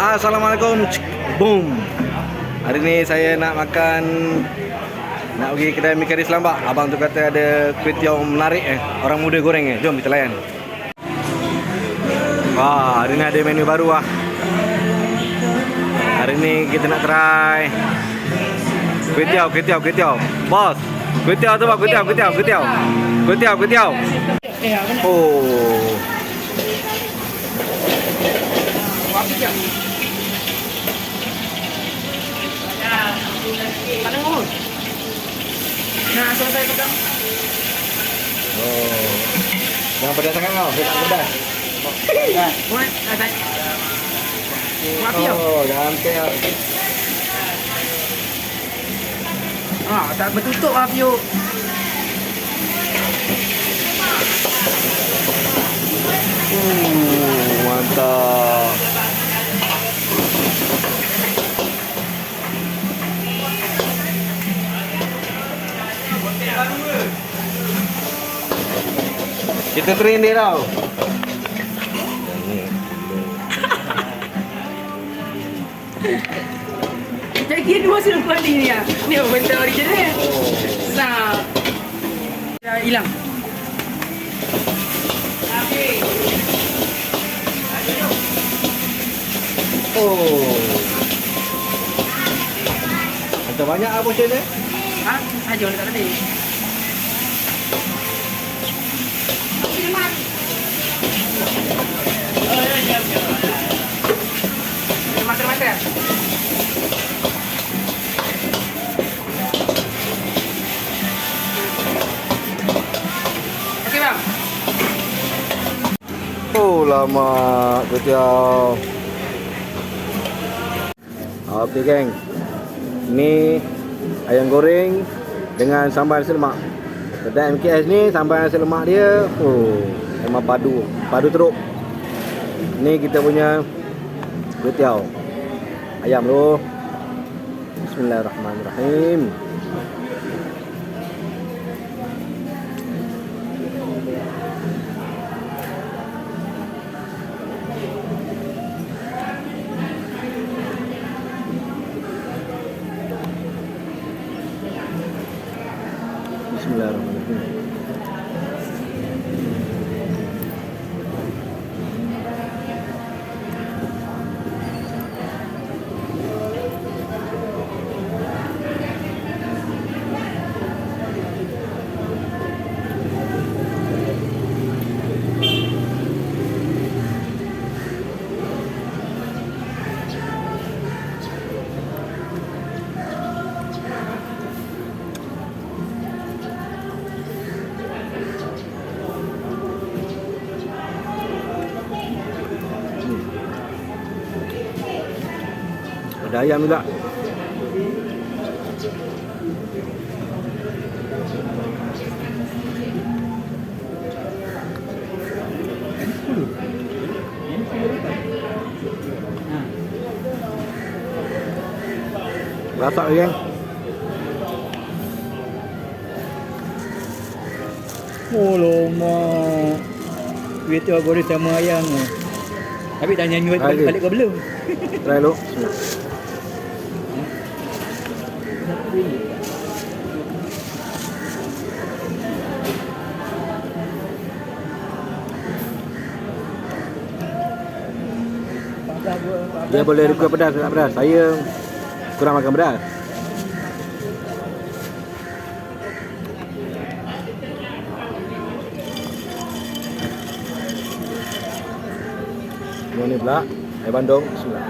Assalamualaikum. Boom. Hari ni saya nak makan nak pergi kedai mi kari selambak. Abang tu kata ada kuih tiaw menarik eh. Orang muda goreng eh. Jom kita layan. Wah, hari ni ada menu baru ah. Hari ni kita nak try kuih tiaw, kuih tiaw, kuih tiaw. Bos, kuih tiaw tu bos, kuih tiaw, kuih tiaw, kuih tiaw. Kuih tiaw, kuih tiaw. Oh. Panas ngomong. Nah, selesai pegang. Oh. Jangan pedas sangat kau, saya tak pedas. Nah. Nah, saya. Api tau. Oh, jangan. Ah, tak bertutup api yuk. Uh, mantap. Kita train dia tau. Jadi dua sudah kuali ni ya. Ni apa benda original ya? Nah. Dah hilang. Oh. Ada banyak apa portion dia? Ha? Dekat tadi. Makan-makan. Lama ketiau. Okey, geng. Ni ayam goreng dengan sambal nasi lemak. Kedai MKS ni sambal nasi lemak dia, oh, memang padu. Padu teruk. Ni kita punya ketiau. Ayam tu. Bismillahirrahmanirrahim. Ada ayam juga. Rasa lagi kan? Oh lama. Kuih tiaw goreng sama ayam ni. Tapi dah nyanyi balik, ke belum? Try dulu. Dia boleh request pedas tak pedas. Saya kurang makan pedas. Yang ni pula air bandung. Bismillah.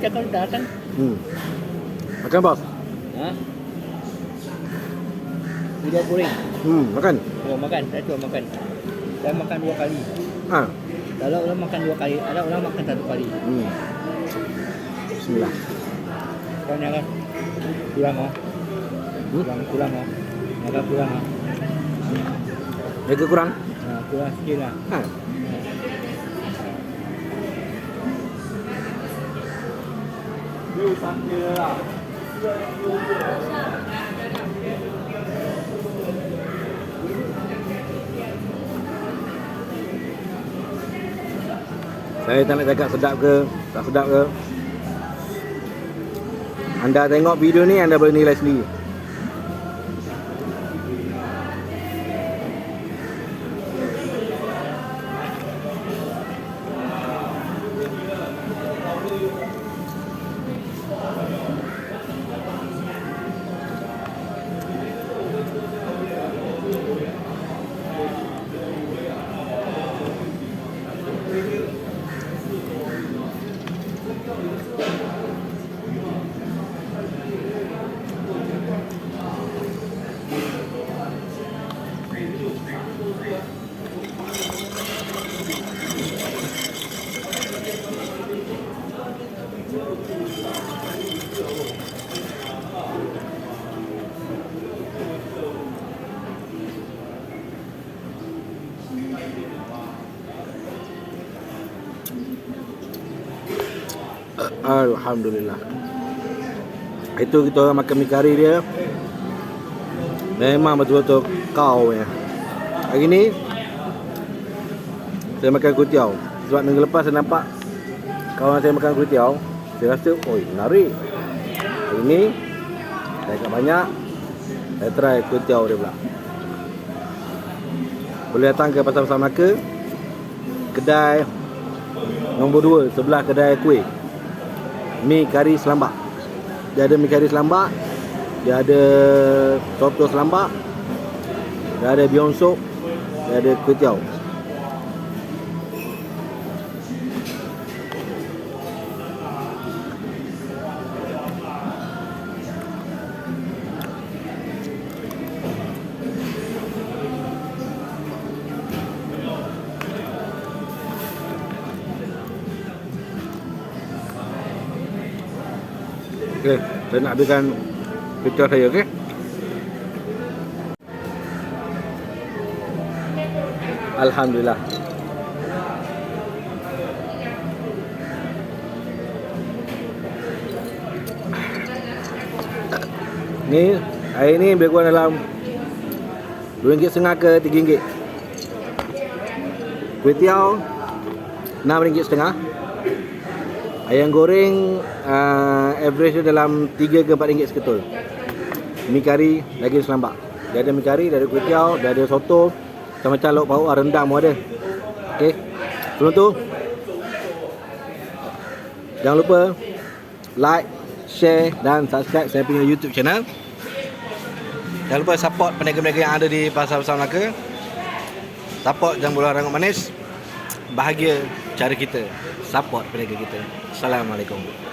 cakap datang. Hmm. Makan bos. Ha? dia goreng. Hmm, makan. Oh, makan, saya cuba makan. Saya makan dua kali. Ha. Ada orang makan dua kali, ada orang makan satu kali. Hmm. Bismillah. Kau ni kan? Kurang ah. Hmm? Kurang, kurang ah. Agak kurang ah. Jaga kurang. Ha, kurang sikit lah. Ha. Saya tak nak cakap sedap ke, tak sedap ke. Anda tengok video ni, anda boleh nilai sendiri. Alhamdulillah. Itu kita orang makan mi kari dia. Memang betul-betul kau ya. Hari ni saya makan kuih tiaw. Sebab minggu lepas saya nampak kawan saya makan kuih tiaw, saya rasa, oi, menarik. Hari ni saya agak banyak saya try kuih tiaw dia pula. Boleh datang ke Pasar Besar Melaka Kedai Nombor 2 Sebelah kedai kuih Mi kari selambak. Dia ada mi kari selambak Dia ada Soto selambak Dia ada bion soup Dia ada kuih tiaw Okey, saya nak habiskan picture saya, okey? Alhamdulillah. Ni, air ni lebih kurang dalam RM2.5 ke RM3. Kuih tiaw RM6.5. Ayam goreng uh, average dia dalam 3 ke 4 ringgit seketul. Mi kari daging selambak. Dia ada mi kari, dia ada kuih tiaw, dia ada soto, macam-macam lauk pauk, rendang pun ada. Okey. Sebelum tu jangan lupa like, share dan subscribe saya punya YouTube channel. Jangan lupa support peniaga-peniaga yang ada di Pasar Besar Melaka. Support Jam Bola Rangut Manis. Bahagia cara kita support peniaga kita. Assalamualaikum.